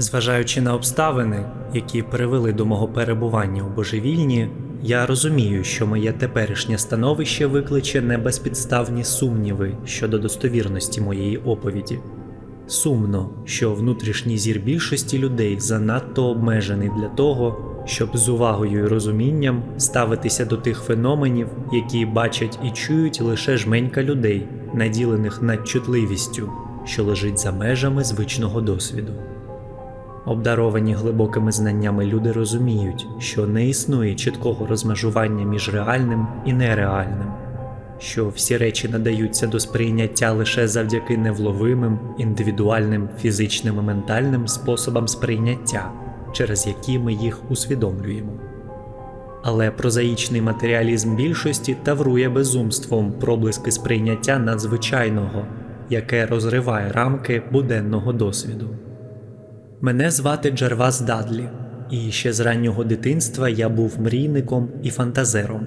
Зважаючи на обставини, які привели до мого перебування у божевільні, я розумію, що моє теперішнє становище викличе небезпідставні сумніви щодо достовірності моєї оповіді. Сумно, що внутрішній зір більшості людей занадто обмежений для того, щоб з увагою і розумінням ставитися до тих феноменів, які бачать і чують лише жменька людей, наділених надчутливістю, що лежить за межами звичного досвіду. Обдаровані глибокими знаннями люди розуміють, що не існує чіткого розмежування між реальним і нереальним, що всі речі надаються до сприйняття лише завдяки невловимим, індивідуальним фізичним і ментальним способам сприйняття, через які ми їх усвідомлюємо. Але прозаїчний матеріалізм більшості таврує безумством проблиски сприйняття надзвичайного, яке розриває рамки буденного досвіду. Мене звати Джервас Дадлі, і ще з раннього дитинства я був мрійником і фантазером.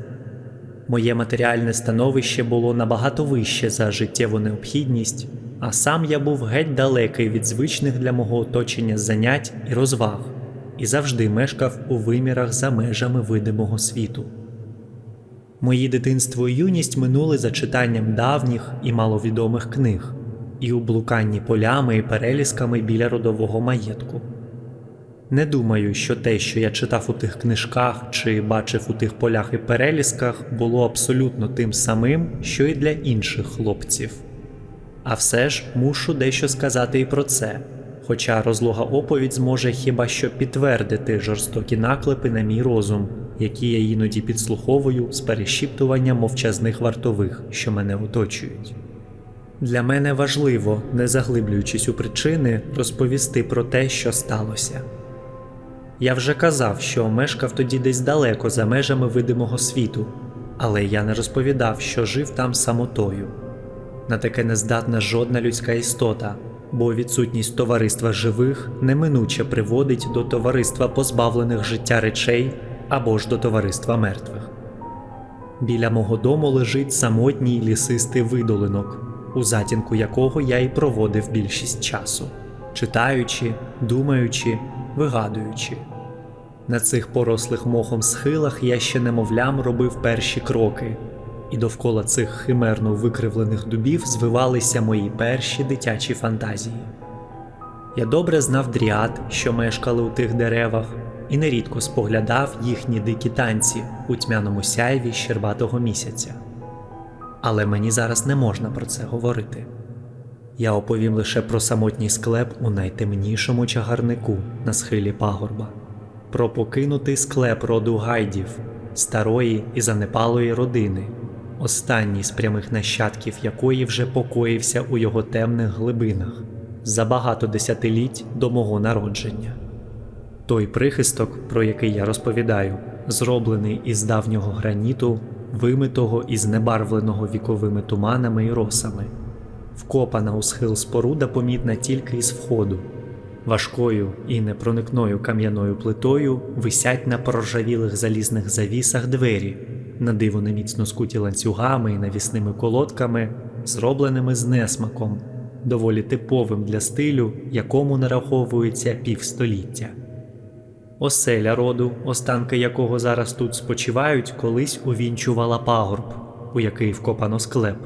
Моє матеріальне становище було набагато вище за життєву необхідність, а сам я був геть далекий від звичних для мого оточення занять і розваг, і завжди мешкав у вимірах за межами видимого світу. Мої дитинство і юність минули за читанням давніх і маловідомих книг і у блуканні полями і перелісками біля родового маєтку. Не думаю, що те, що я читав у тих книжках чи бачив у тих полях і перелісках, було абсолютно тим самим, що і для інших хлопців. А все ж мушу дещо сказати і про це, хоча розлога оповідь зможе хіба що підтвердити жорстокі наклепи на мій розум, які я іноді підслуховую з перешіптуванням мовчазних вартових, що мене оточують. Для мене важливо, не заглиблюючись у причини, розповісти про те, що сталося. Я вже казав, що мешкав тоді десь далеко за межами видимого світу, але я не розповідав, що жив там самотою. На таке не здатна жодна людська істота, бо відсутність товариства живих неминуче приводить до товариства позбавлених життя речей або ж до товариства мертвих. Біля мого дому лежить самотній лісистий видолинок, у затінку якого я й проводив більшість часу, читаючи, думаючи, вигадуючи. На цих порослих мохом схилах я ще немовлям робив перші кроки, і довкола цих химерно викривлених дубів звивалися мої перші дитячі фантазії. Я добре знав дріад, що мешкали у тих деревах, і нерідко споглядав їхні дикі танці у тьмяному сяйві щербатого місяця. Але мені зараз не можна про це говорити. Я оповім лише про самотній склеп у найтемнішому чагарнику на схилі пагорба, про покинутий склеп роду гайдів, старої і занепалої родини, останній з прямих нащадків якої вже покоївся у його темних глибинах за багато десятиліть до мого народження. Той прихисток, про який я розповідаю, зроблений із давнього граніту, вимитого і знебарвленого віковими туманами і росами. Вкопана у схил споруда помітна тільки із входу. Важкою і непроникною кам'яною плитою висять на проржавілих залізних завісах двері, на диво неміцно скуті ланцюгами і навісними колодками, зробленими з несмаком, доволі типовим для стилю, якому нараховується півстоліття. Оселя роду, останки якого зараз тут спочивають, колись увінчувала пагорб, у який вкопано склеп,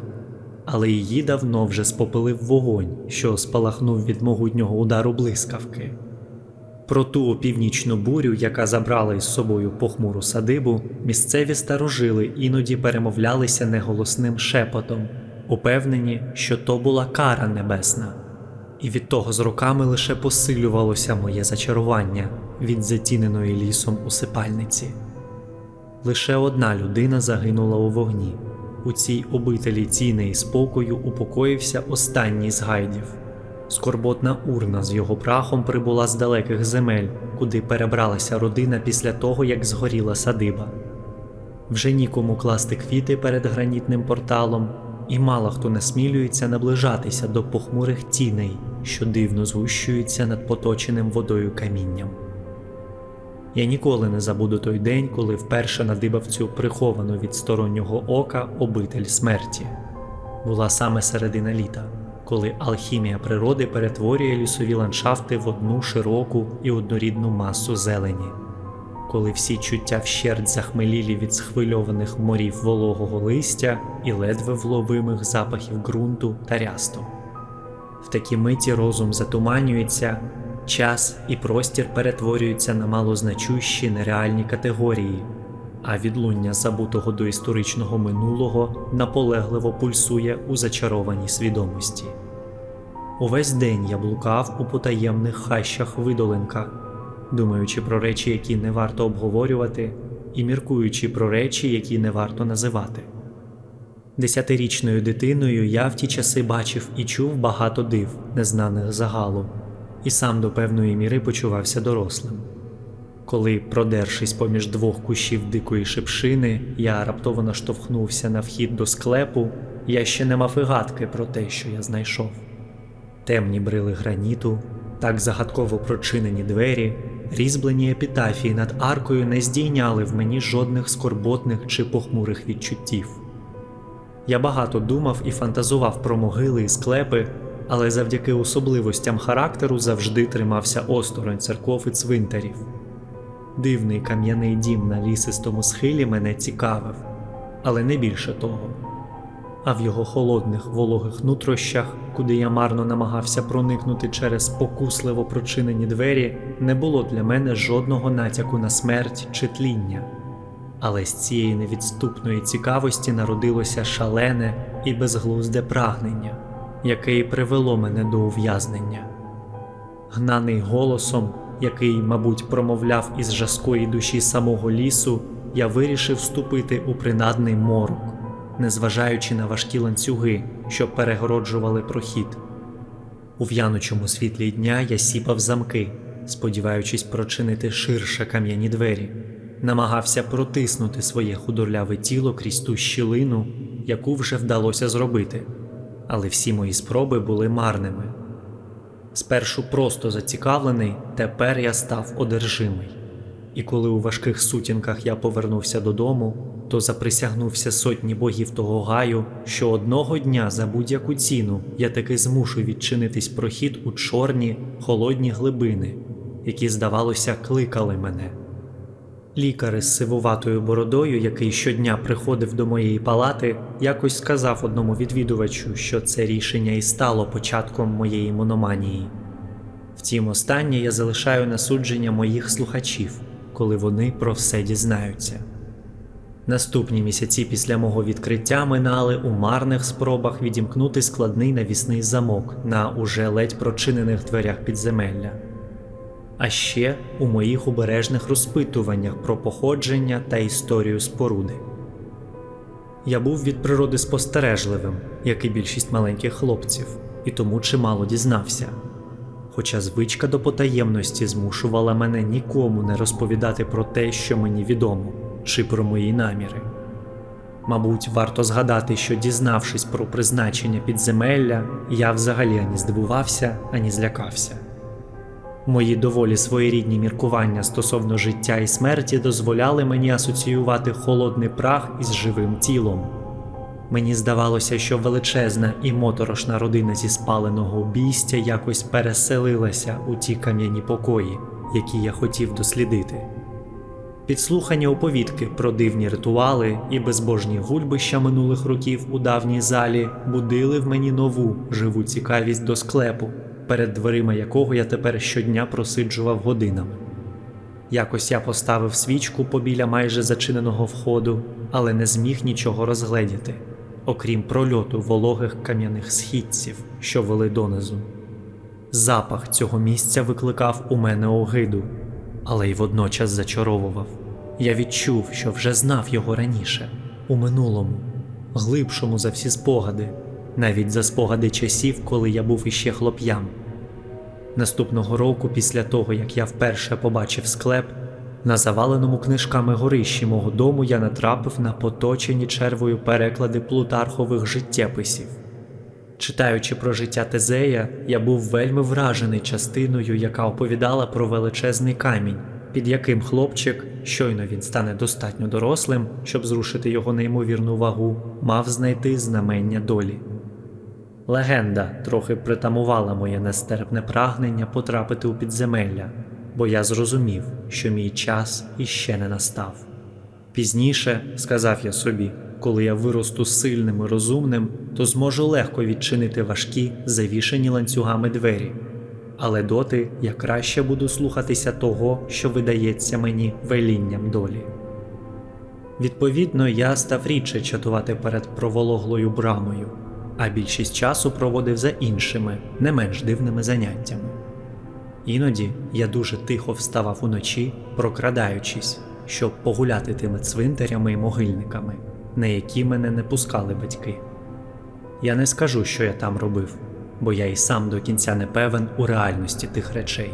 але її давно вже спопилив вогонь, що спалахнув від могутнього удару блискавки. Про ту північну бурю, яка забрала із собою похмуру садибу, місцеві старожили іноді перемовлялися неголосним шепотом, упевнені, що то була кара небесна. І від того з роками лише посилювалося моє зачарування від затіненої лісом усипальниці. Лише одна людина загинула у вогні. У цій обителі ціни і спокою упокоївся останній з гайдів. Скорботна урна з його прахом прибула з далеких земель, куди перебралася родина після того, як згоріла садиба. Вже нікому класти квіти перед гранітним порталом, і мало хто насмілюється наближатися до похмурих тіней, що дивно згущуються над поточеним водою камінням. Я ніколи не забуду той день, коли вперше надибав цю приховану від стороннього ока обитель смерті. Була саме середина літа. коли алхімія природи перетворює лісові ландшафти в одну широку і однорідну масу зелені, коли всі чуття вщерть захмелілі від схвильованих морів вологого листя і ледве вловимих запахів ґрунту та рясту. В такі миті розум затуманюється, час і простір перетворюються на малозначущі нереальні категорії, а відлуння забутого до історичного минулого наполегливо пульсує у зачарованій свідомості. Увесь день я блукав у потаємних хащах видоленка, думаючи про речі, які не варто обговорювати, і міркуючи про речі, які не варто називати. Десятирічною дитиною я в ті часи бачив і чув багато див, незнаних загалу, і сам до певної міри почувався дорослим. Коли, продершись поміж двох кущів дикої шипшини, я раптово наштовхнувся на вхід до склепу, я ще не мав і гадки про те, що я знайшов. Темні брили граніту, так загадково прочинені двері, різьблені епітафії над аркою не здійняли в мені жодних скорботних чи похмурих відчуттів. Я багато думав і фантазував про могили і склепи, але завдяки особливостям характеру завжди тримався осторонь церков і цвинтарів. Дивний кам'яний дім на лісистому схилі мене цікавив, але не більше того. А в його холодних вологих нутрощах, куди я марно намагався проникнути через покусливо прочинені двері, не було для мене жодного натяку на смерть чи тління. Але з цієї невідступної цікавості народилося шалене і безглузде прагнення, яке і привело мене до ув'язнення. Гнаний голосом, який, мабуть, промовляв із жаскої душі самого лісу, я вирішив вступити у принадний морок, незважаючи на важкі ланцюги, що перегороджували прохід. У в'янучому світлі дня я сіпав замки, сподіваючись прочинити ширше кам'яні двері, намагався протиснути своє худорляве тіло крізь ту щілину, яку вже вдалося зробити, але всі мої спроби були марними. Спершу просто зацікавлений, тепер я став одержимий. І коли у важких сутінках я повернувся додому, то заприсягнувся сотні богів того гаю, що одного дня за будь-яку ціну я таки змушу відчинитись прохід у чорні холодні глибини, які, здавалося, кликали мене. Лікар із сивуватою бородою, який щодня приходив до моєї палати, якось сказав одному відвідувачу, що це рішення і стало початком моєї мономанії. Втім, останнє я залишаю на судження моїх слухачів, коли вони про все дізнаються. Наступні місяці після мого відкриття минали у марних спробах відімкнути складний навісний замок на уже ледь прочинених дверях підземелля а ще у моїх обережних розпитуваннях про походження та історію споруди. Я був від природи спостережливим, як і більшість маленьких хлопців, і тому чимало дізнався. Хоча звичка до потаємності змушувала мене нікому не розповідати про те, що мені відомо, чи про мої наміри. Мабуть, варто згадати, що, дізнавшись про призначення підземелля, я взагалі ані здивувався, ані злякався. Мої доволі своєрідні міркування стосовно життя і смерті дозволяли мені асоціювати холодний прах із живим тілом. Мені здавалося, що величезна і моторошна родина зі спаленого обійстя якось переселилася у ті кам'яні покої, які я хотів дослідити. Підслухані оповідки про дивні ритуали і безбожні гульбища минулих років у давній залі будили в мені нову живу цікавість до склепу перед дверима якого я тепер щодня просиджував годинами. Якось я поставив свічку побіля майже зачиненого входу, але не зміг нічого розгледіти, окрім прольоту вологих кам'яних східців, що вели донизу. Запах цього місця викликав у мене огиду, але й водночас зачаровував. Я відчув, що вже знав його раніше, у минулому, глибшому за всі спогади навіть за спогади часів, коли я був іще хлоп'ям. Наступного року, після того як я вперше побачив склеп, на заваленому книжками горищі мого дому я натрапив на поточені червою переклади плутархових життєписів. Читаючи про життя Тезея, я був вельми вражений частиною, яка оповідала про величезний камінь, під яким хлопчик, щойно він стане достатньо дорослим, щоб зрушити його неймовірну вагу, мав знайти знамення долі. Легенда трохи притамувала моє нестерпне прагнення потрапити у підземелля, бо я зрозумів, що мій час іще не настав. Пізніше, сказав я собі, коли я виросту сильним і розумним, то зможу легко відчинити важкі, завішані ланцюгами двері. Але доти я краще буду слухатися того, що видається мені велінням долі. Відповідно, я став рідше чатувати перед провологлою брамою, а більшість часу проводив за іншими, не менш дивними заняттями. Іноді я дуже тихо вставав уночі, прокрадаючись, щоб погуляти тими цвинтарями і могильниками, на які мене не пускали батьки. Я не скажу, що я там робив, бо я і сам до кінця не певен у реальності тих речей.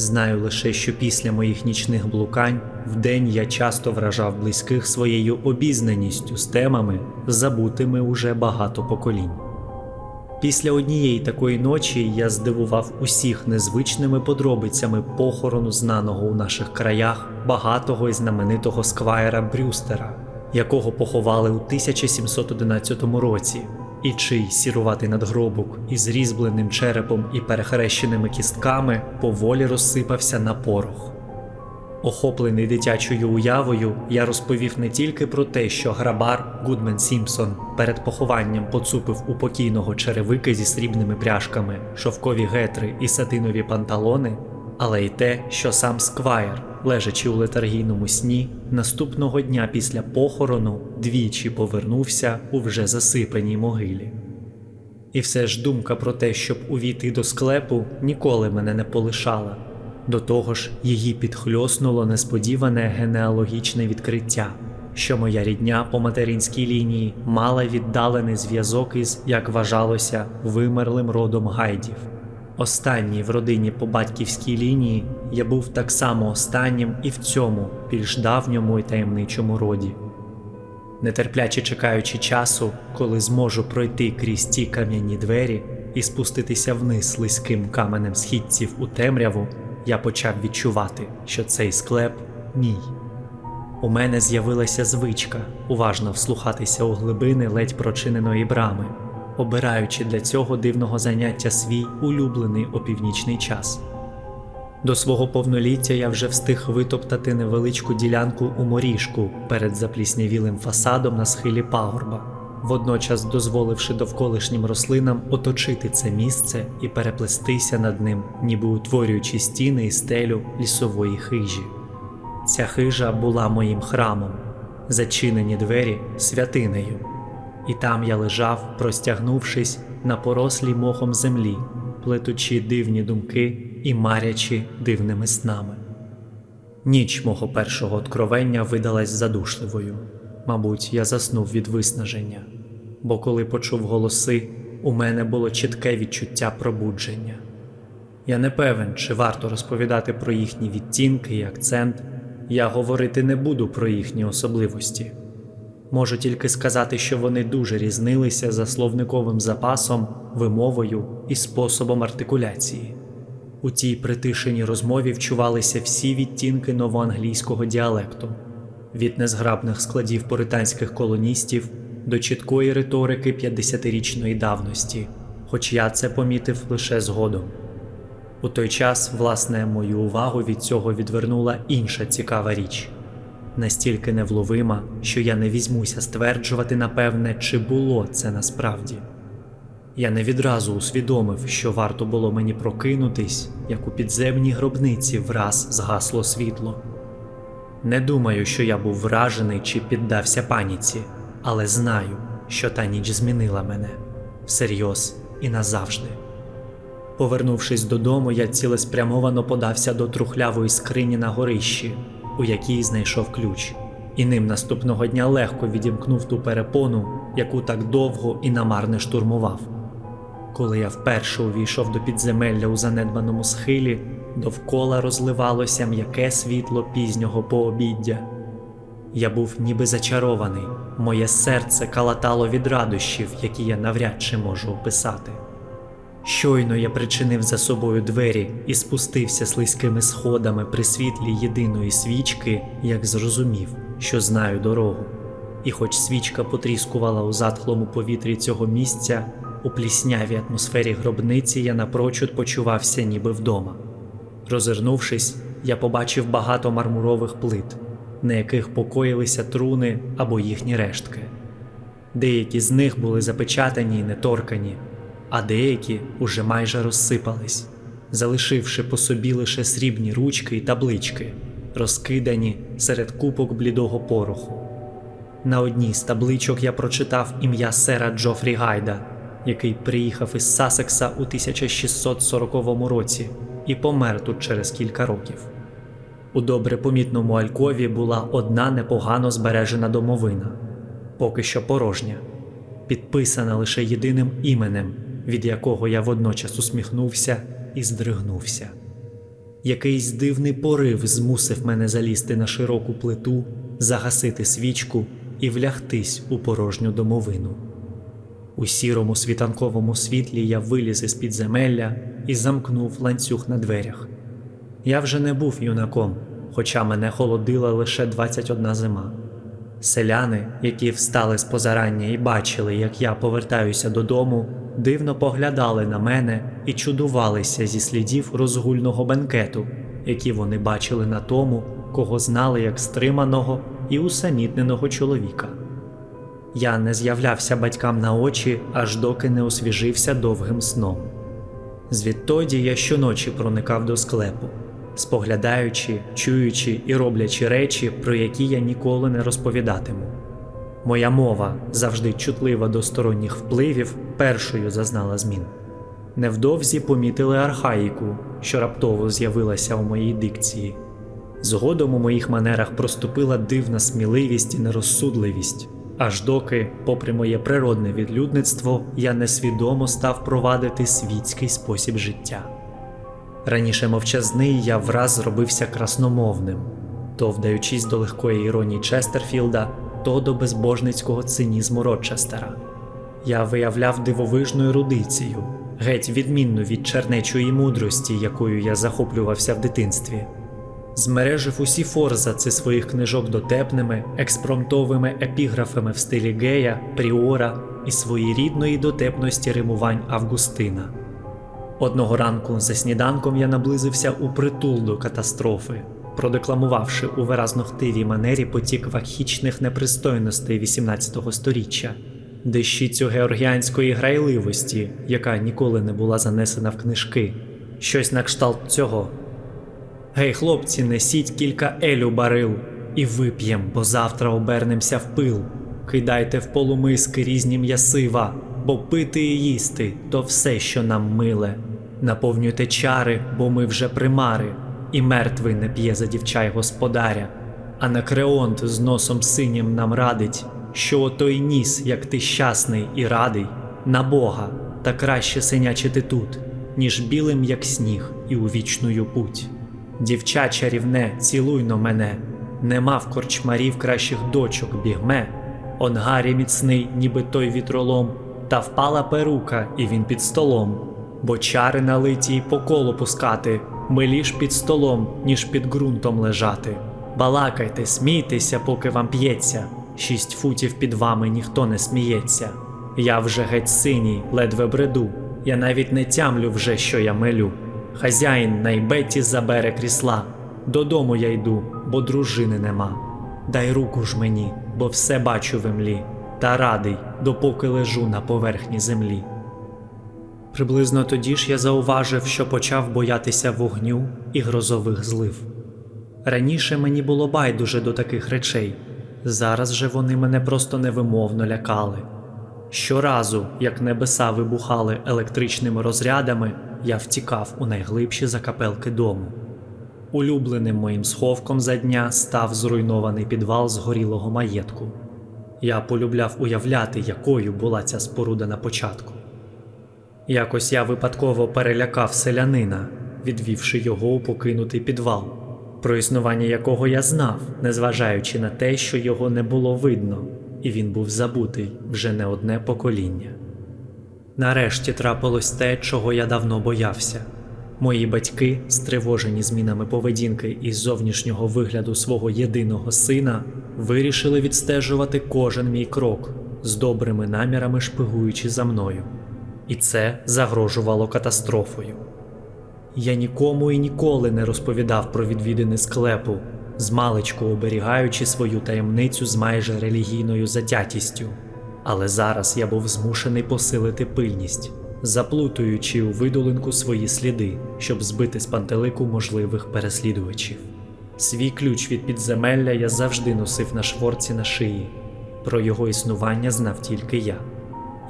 Знаю лише, що після моїх нічних блукань вдень я часто вражав близьких своєю обізнаністю з темами, забутими уже багато поколінь. Після однієї такої ночі я здивував усіх незвичними подробицями похорону знаного у наших краях багатого і знаменитого сквайра Брюстера, якого поховали у 1711 році, і чий сіруватий надгробок із різьбленим черепом і перехрещеними кістками поволі розсипався на порох. Охоплений дитячою уявою, я розповів не тільки про те, що грабар Гудмен Сімпсон перед похованням поцупив у покійного черевики зі срібними пряжками, шовкові гетри і сатинові панталони, але й те, що сам Сквайр, лежачи у летаргійному сні, наступного дня після похорону двічі повернувся у вже засипаній могилі. І все ж думка про те, щоб увійти до склепу, ніколи мене не полишала. До того ж, її підхльоснуло несподіване генеалогічне відкриття, що моя рідня по материнській лінії мала віддалений зв'язок із, як вважалося, вимерлим родом гайдів. Останній в родині по батьківській лінії я був так само останнім і в цьому більш давньому і таємничому роді. Нетерпляче чекаючи часу, коли зможу пройти крізь ті кам'яні двері і спуститися вниз слизьким каменем східців у темряву, я почав відчувати, що цей склеп мій. У мене з'явилася звичка уважно вслухатися у глибини ледь прочиненої брами, обираючи для цього дивного заняття свій улюблений опівнічний час. До свого повноліття я вже встиг витоптати невеличку ділянку у моріжку перед запліснявілим фасадом на схилі пагорба, водночас дозволивши довколишнім рослинам оточити це місце і переплестися над ним, ніби утворюючи стіни і стелю лісової хижі. Ця хижа була моїм храмом, зачинені двері святинею, і там я лежав, простягнувшись на порослій мохом землі, плетучи дивні думки і марячи дивними снами. Ніч мого першого откровення видалась задушливою. Мабуть, я заснув від виснаження, бо коли почув голоси, у мене було чітке відчуття пробудження. Я не певен, чи варто розповідати про їхні відтінки і акцент. Я говорити не буду про їхні особливості. Можу тільки сказати, що вони дуже різнилися за словниковим запасом, вимовою і способом артикуляції. У тій притишеній розмові вчувалися всі відтінки новоанглійського діалекту, від незграбних складів поританських колоністів до чіткої риторики 50-річної давності, хоч я це помітив лише згодом. У той час, власне, мою увагу від цього відвернула інша цікава річ, настільки невловима, що я не візьмуся стверджувати, напевне, чи було це насправді. Я не відразу усвідомив, що варто було мені прокинутись, як у підземній гробниці враз згасло світло. Не думаю, що я був вражений чи піддався паніці, але знаю, що та ніч змінила мене всерйоз і назавжди. Повернувшись додому, я цілеспрямовано подався до трухлявої скрині на горищі, у якій знайшов ключ, і ним наступного дня легко відімкнув ту перепону, яку так довго і намарне штурмував. Коли я вперше увійшов до підземелля у занедбаному схилі, довкола розливалося м'яке світло пізнього пообіддя. Я був ніби зачарований, моє серце калатало від радощів, які я навряд чи можу описати. Щойно я причинив за собою двері і спустився слизькими сходами при світлі єдиної свічки, як зрозумів, що знаю дорогу. І хоч свічка потріскувала у затхлому повітрі цього місця, У пліснявій атмосфері гробниці я напрочуд почувався ніби вдома. Розвернувшись, я побачив багато мармурових плит, на яких покоїлися труни або їхні рештки. Деякі з них були запечатані й неторкані, а деякі уже майже розсипались, залишивши по собі лише срібні ручки й таблички, розкидані серед купок блідого пороху. На одній з табличок я прочитав ім'я сера Джофрі Гайда, який приїхав із Сасекса у 1640 році і помер тут через кілька років. У добре помітному алькові була одна непогано збережена домовина, поки що порожня, підписана лише єдиним іменем, від якого я водночас усміхнувся і здригнувся. Якийсь дивний порив змусив мене залізти на широку плиту, загасити свічку і влягтись у порожню домовину. У сірому світанковому світлі я виліз із підземелля і замкнув ланцюг на дверях. Я вже не був юнаком, хоча мене холодила лише 21 зима. Селяни, які встали з позарання і бачили, як я повертаюся додому, дивно поглядали на мене і чудувалися зі слідів розгульного бенкету, які вони бачили на тому, кого знали як стриманого і усамітненого чоловіка. Я не з'являвся батькам на очі, аж доки не освіжився довгим сном. Звідтоді я щоночі проникав до склепу, споглядаючи, чуючи і роблячи речі, про які я ніколи не розповідатиму. Моя мова, завжди чутлива до сторонніх впливів, першою зазнала змін. Невдовзі помітили архаїку, що раптово з'явилася у моїй дикції. Згодом у моїх манерах проступила дивна сміливість і нерозсудливість, аж доки, попри моє природне відлюдництво, я несвідомо став провадити світський спосіб життя. Раніше мовчазний я враз зробився красномовним, то вдаючись до легкої іронії Честерфілда, то до безбожницького цинізму Рочестера. Я виявляв дивовижну ерудицію, геть відмінну від чернечої мудрості, якою я захоплювався в дитинстві. Змережив усі форзаци своїх книжок дотепними, експромтовими епіграфами в стилі Гея, Пріора і своєрідної дотепності римувань Августина. Одного ранку за сніданком я наблизився у притул до катастрофи, продекламувавши у виразнохтивій манері потік вахічних непристойностей XVIII століття, дещицю георгіанської грайливості, яка ніколи не була занесена в книжки, щось на кшталт цього. Гей, хлопці, несіть кілька елю барил і вип'єм, бо завтра обернемося в пил. Кидайте в полумиски різні м'ясива, бо пити і їсти то все, що нам миле. Наповнюйте чари, бо ми вже примари, і мертвий не п'є за дівчай господаря. А Накреонт з носом синім нам радить, що отой ніс, як ти щасний і радий, на Бога, та краще синячити тут, ніж білим, як сніг, і у вічную путь. Дівча чарівне, цілуйно мене, нема в корчмарів кращих дочок бігме. Он Гаррі міцний, ніби той вітролом, та впала перука, і він під столом. Бо чари налиті й по колу пускати, миліш під столом, ніж під ґрунтом лежати. Балакайте, смійтеся, поки вам п'ється. Шість футів під вами ніхто не сміється. Я вже геть синій, ледве бреду. Я навіть не тямлю вже, що я мелю. Хазяїн найбеті забере крісла. Додому я йду, бо дружини нема. Дай руку ж мені, бо все бачу в імлі, та радий, допоки лежу на поверхні землі. Приблизно тоді ж я зауважив, що почав боятися вогню і грозових злив. Раніше мені було байдуже до таких речей, зараз же вони мене просто невимовно лякали. Щоразу, як небеса вибухали електричними розрядами, я втікав у найглибші закапелки дому. Улюбленим моїм сховком за дня став зруйнований підвал згорілого маєтку. Я полюбляв уявляти, якою була ця споруда на початку. Якось я випадково перелякав селянина, відвівши його у покинутий підвал, про існування якого я знав, незважаючи на те, що його не було видно, і він був забутий вже не одне покоління. Нарешті трапилось те, чого я давно боявся. Мої батьки, стривожені змінами поведінки і зовнішнього вигляду свого єдиного сина, вирішили відстежувати кожен мій крок, з добрими намірами шпигуючи за мною. І це загрожувало катастрофою. Я нікому і ніколи не розповідав про відвідини склепу, змалечку оберігаючи свою таємницю з майже релігійною затятістю. Але зараз я був змушений посилити пильність, заплутуючи у видолинку свої сліди, щоб збити з пантелику можливих переслідувачів. Свій ключ від підземелля я завжди носив на шворці на шиї. Про його існування знав тільки я.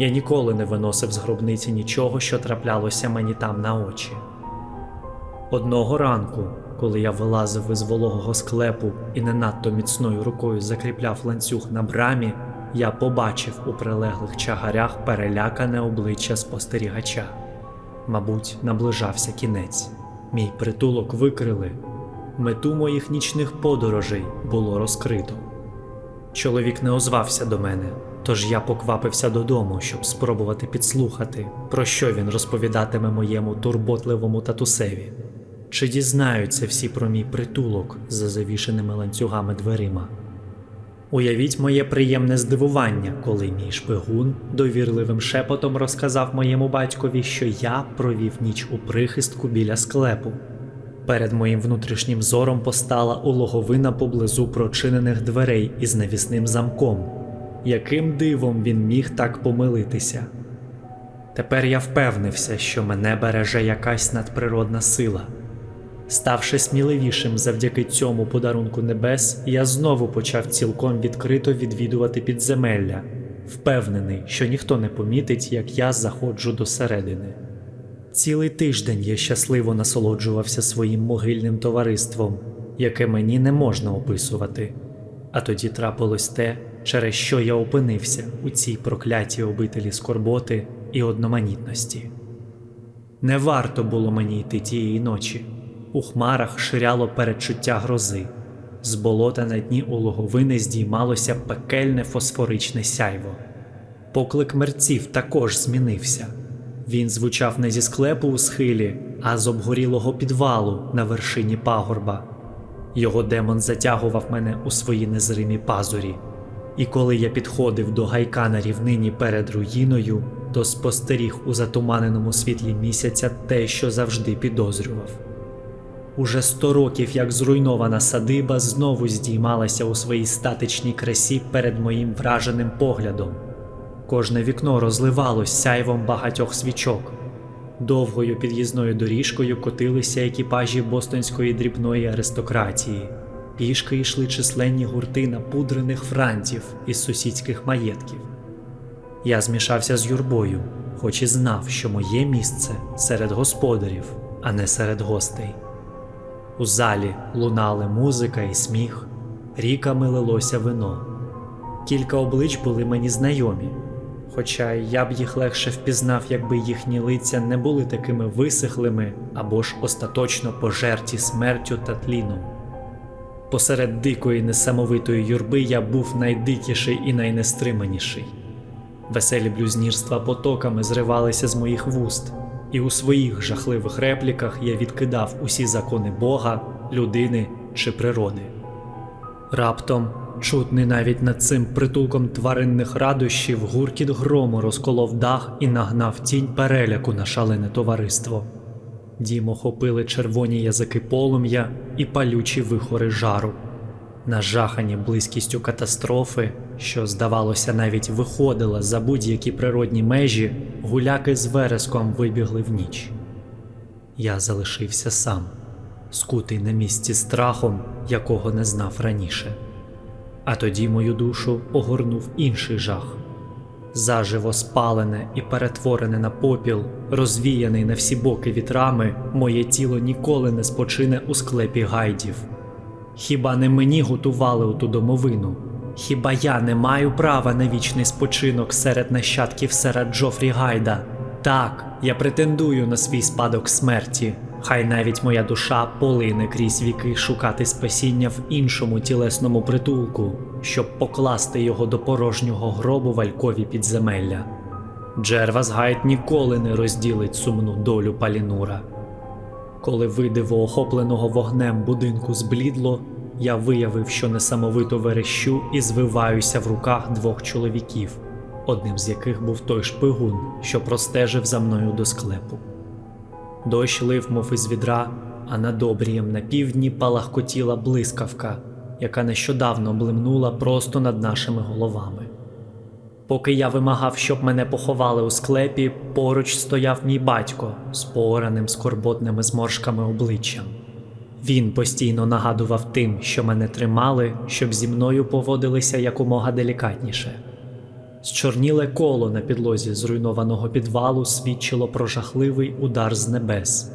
Я ніколи не виносив з гробниці нічого, що траплялося мені там на очі. Одного ранку, коли я вилазив із вологого склепу і не надто міцною рукою закріпляв ланцюг на брамі, я побачив у прилеглих чагарях перелякане обличчя спостерігача. Мабуть, наближався кінець. Мій притулок викрили. Мету моїх нічних подорожей було розкрито. Чоловік не озвався до мене, тож я поквапився додому, щоб спробувати підслухати, про що він розповідатиме моєму турботливому татусеві. Чи дізнаються всі про мій притулок за завішеними ланцюгами дверима? Уявіть моє приємне здивування, коли мій шпигун довірливим шепотом розказав моєму батькові, що я провів ніч у прихистку біля склепу. Перед моїм внутрішнім зором постала улоговина поблизу прочинених дверей із навісним замком. Яким дивом він міг так помилитися? Тепер я впевнився, що мене береже якась надприродна сила. Ставши сміливішим завдяки цьому подарунку небес, я знову почав цілком відкрито відвідувати підземелля, впевнений, що ніхто не помітить, як я заходжу до середини. Цілий тиждень я щасливо насолоджувався своїм могильним товариством, яке мені не можна описувати. А тоді трапилось те, через що я опинився у цій проклятій обителі скорботи і одноманітності. Не варто було мені йти тієї ночі. У хмарах ширяло передчуття грози. З болота на дні улоговини здіймалося пекельне фосфоричне сяйво. Поклик мерців також змінився. Він звучав не зі склепу у схилі, а з обгорілого підвалу на вершині пагорба. Його демон затягував мене у свої незримі пазурі. І коли я підходив до гайка на рівнині перед руїною, то спостеріг у затуманеному світлі місяця те, що завжди підозрював. Уже сто років, як зруйнована садиба, знову здіймалася у своїй статичній красі перед моїм враженим поглядом. Кожне вікно розливалось сяйвом багатьох свічок. Довгою під'їзною доріжкою котилися екіпажі бостонської дрібної аристократії. Пішки йшли численні гурти напудрених франтів із сусідських маєтків. Я змішався з юрбою, хоч і знав, що моє місце серед господарів, а не серед гостей. У залі лунали музика і сміх, ріками лилося вино. Кілька облич були мені знайомі, хоча я б їх легше впізнав, якби їхні лиця не були такими висихлими або ж остаточно пожерті смертю та тліном. Посеред дикої несамовитої юрби я був найдикіший і найнестриманіший. Веселі блюзнірства потоками зривалися з моїх вуст, і у своїх жахливих репліках я відкидав усі закони Бога, людини чи природи. Раптом, чутний навіть над цим притулком тваринних радощів, гуркіт грому розколов дах і нагнав тінь переляку на шалене товариство. Дім охопили червоні язики полум'я і палючі вихори жару. Нажахані близькістю катастрофи, що, здавалося, навіть виходила за будь-які природні межі, гуляки з вереском вибігли в ніч. Я залишився сам, скутий на місці страхом, якого не знав раніше. А тоді мою душу огорнув інший жах. Заживо спалене і перетворене на попіл, розвіяний на всі боки вітрами, моє тіло ніколи не спочине у склепі гайдів. Хіба не мені готували оту домовину? Хіба я не маю права на вічний спочинок серед нащадків сера Джофрі Гайда? Так, я претендую на свій спадок смерті. Хай навіть моя душа полине крізь віки шукати спасіння в іншому тілесному притулку, щоб покласти його до порожнього гробу валькові підземелля. Джервас Гайд ніколи не розділить сумну долю Палінура. Коли видиво охопленого вогнем будинку зблідло, я виявив, що несамовито верещу і звиваюся в руках двох чоловіків. одним з яких був той шпигун, що простежив за мною до склепу. Дощ лив, мов із відра, а над обрієм на півдні палахкотіла блискавка, яка нещодавно блимнула просто над нашими головами. Поки я вимагав, щоб мене поховали у склепі, поруч стояв мій батько з пораним скорботними зморшками обличчям. Він постійно нагадував тим, що мене тримали, щоб зі мною поводилися якомога делікатніше. Зчорніле коло на підлозі зруйнованого підвалу свідчило про жахливий удар з небес.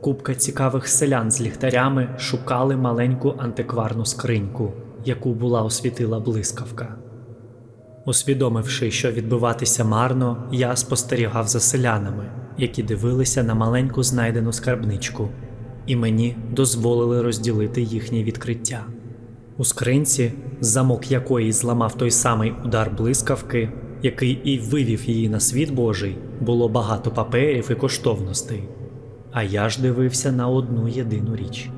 Купка цікавих селян з ліхтарями шукали маленьку антикварну скриньку, яку була освітила блискавка. Усвідомивши, що відбиватися марно, я спостерігав за селянами, які дивилися на маленьку знайдену скарбничку, і мені дозволили розділити їхнє відкриття. У скринці, замок якої зламав той самий удар блискавки, який і вивів її на світ Божий, було багато паперів і коштовностей. А я ж дивився на одну єдину річ.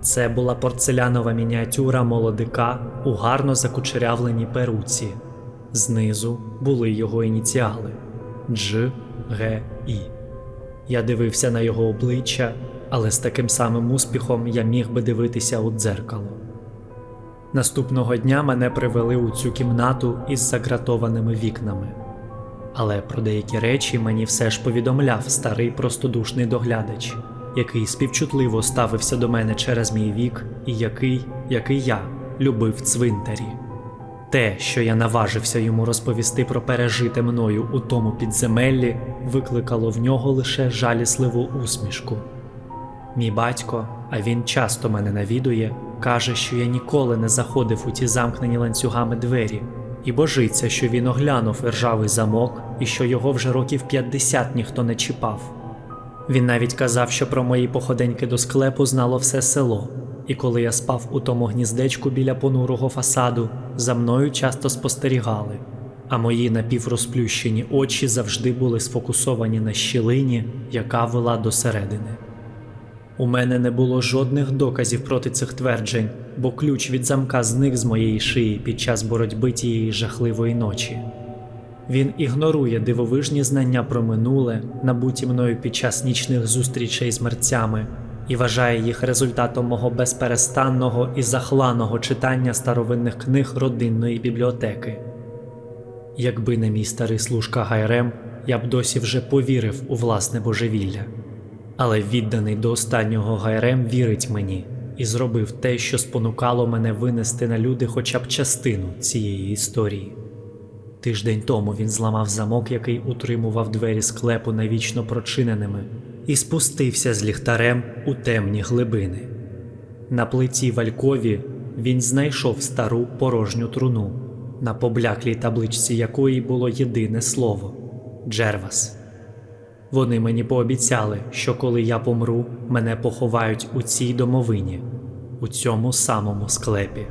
Це була порцелянова мініатюра молодика у гарно закучерявленій перуці. Знизу були його ініціали Дж. Г. І. Я дивився на його обличчя, але з таким самим успіхом я міг би дивитися у дзеркало. Наступного дня мене привели у цю кімнату із загратованими вікнами. Але про деякі речі мені все ж повідомляв старий простодушний доглядач, який співчутливо ставився до мене через мій вік, і який, як і я, любив цвинтарі. Те, що я наважився йому розповісти про пережите мною у тому підземеллі, викликало в нього лише жалісливу усмішку. Мій батько, а він часто мене навідує, каже, що я ніколи не заходив у ті замкнені ланцюгами двері, і божиться, що він оглянув ржавий замок і що його вже років 50 ніхто не чіпав. Він навіть казав, що про мої походеньки до склепу знало все село, і коли я спав у тому гніздечку біля понурого фасаду, за мною часто спостерігали, а мої напіврозплющені очі завжди були сфокусовані на щілині, яка вела до середини. У мене не було жодних доказів проти цих тверджень, бо ключ від замка зник з моєї шиї під час боротьби тієї жахливої ночі. Він ігнорує дивовижні знання про минуле, набуті мною під час нічних зустрічей з мерцями, і вважає їх результатом мого безперестанного і захланого читання старовинних книг родинної бібліотеки. Якби не мій старий служка Гайрем, я б досі вже повірив у власне божевілля. Але відданий до останнього Гайрем вірить мені і зробив те, що спонукало мене винести на люди хоча б частину цієї історії. Тиждень тому він зламав замок, який утримував двері склепу навічно прочиненими, і спустився з ліхтарем у темні глибини. На плиті валькові він знайшов стару порожню труну, на побляклій табличці якої було єдине слово Джервас. Вони мені пообіцяли, що коли я помру, мене поховають у цій домовині, у цьому самому склепі.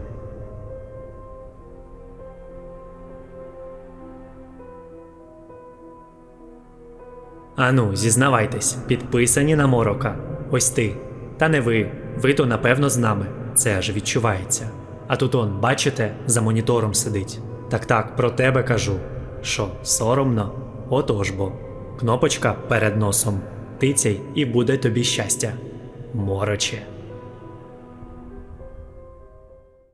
Ану, зізнавайтесь, підписані на морока. Ось ти. Та не ви. Ви то напевно з нами. Це аж відчувається. А тут он, бачите, за монітором сидить. Так так, про тебе кажу. Що, соромно? Отож бо. Кнопочка перед носом. Тицяй і буде тобі щастя. Мороче.